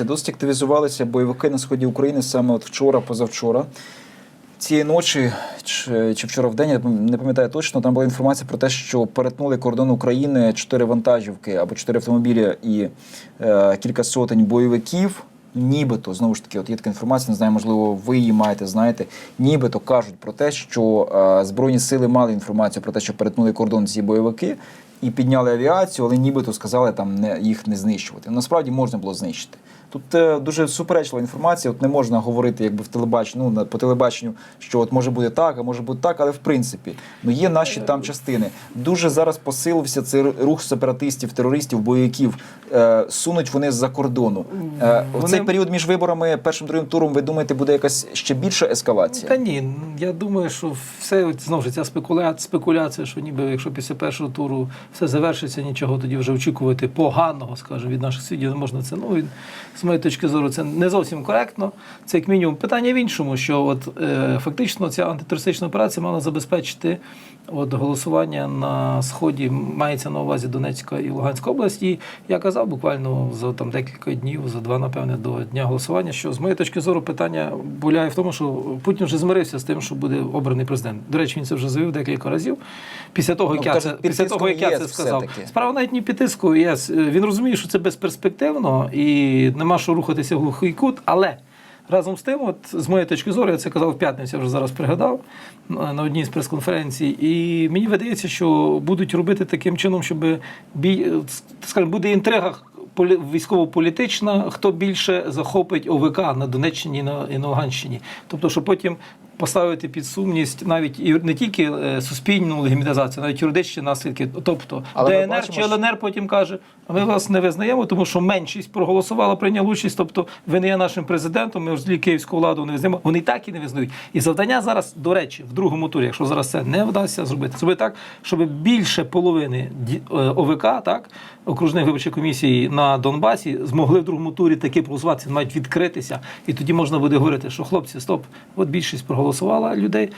Досить активізувалися бойовики на сході України саме от вчора, позавчора. Цієї ночі чи, чи вчора в день, я не пам'ятаю точно, там була інформація про те, що перетнули кордон України чотири вантажівки або чотири автомобілі і е, кілька сотень бойовиків. Нібито знову ж таки, от є така інформація, не знаю, можливо, ви її маєте, знаєте. Нібито кажуть про те, що е, збройні сили мали інформацію про те, що перетнули кордон ці бойовики і підняли авіацію, але нібито сказали там не їх не знищувати. Насправді можна було знищити. Тут е, дуже суперечлива інформація. От не можна говорити, якби в телебаченні, ну на- по телебаченню, що от може бути так, а може бути так, але в принципі ну є наші там частини. Дуже зараз посилився цей рух сепаратистів, терористів, бойовиків. Е, сунуть вони з-за кордону. Е, в цей період між виборами, першим другим туром, ви думаєте, буде якась ще більша ескалація? Та ні, я думаю, що все знову ж ця спекуляція, спекуляція, що ніби якщо після першого туру все завершиться, нічого тоді вже очікувати поганого, скажімо, від наших світів не можна це. Ну і з моєї точки зору, це не зовсім коректно. Це як мінімум питання в іншому, що от е, фактично ця антитерористична операція мала забезпечити от голосування на сході, мається на увазі Донецька і Луганська області. Я казав буквально за там декілька днів, за два, напевне, до дня голосування. Що з моєї точки зору питання буляє в тому, що Путін вже змирився з тим, що буде обраний президент. До речі, він це вже заявив декілька разів. Після того, як Ну, я це після того, як я тиском це сказав, справа навіть не під тиском ЄС. Він розуміє, що це безперспективно і нема що рухатися в глухий кут, але. Разом з тим, от з моєї точки зору, я це казав в п'ятницю, я вже зараз пригадав на на одній з прес-конференцій. І мені видається, що будуть робити таким чином, щоб бій, е, скажімо, буде інтрига полі- військово-політична, хто більше захопить ОВК на Донеччині і на Луганщині. Тобто, що потім поставити під сумність навіть і не тільки е, суспільну легімітизацію, навіть юридичні наслідки. Тобто Але ДНР бачимо, чи ЛНР потім каже, а ми вас не визнаємо, тому що меншість проголосувала, прийняла участь. Тобто ви не є нашим президентом, ми ж київську владу не визнаємо. Вони так і не визнають. І завдання зараз, до речі, в другому турі, якщо зараз це не вдасться зробити, зробити так, щоб більше половини е, ОВК, так окружних виборчих комісій на Донбасі, змогли в другому турі таки проголосувати, мають відкритися, і тоді можна буде говорити, що хлопці, стоп, от більшість проголосувала людей.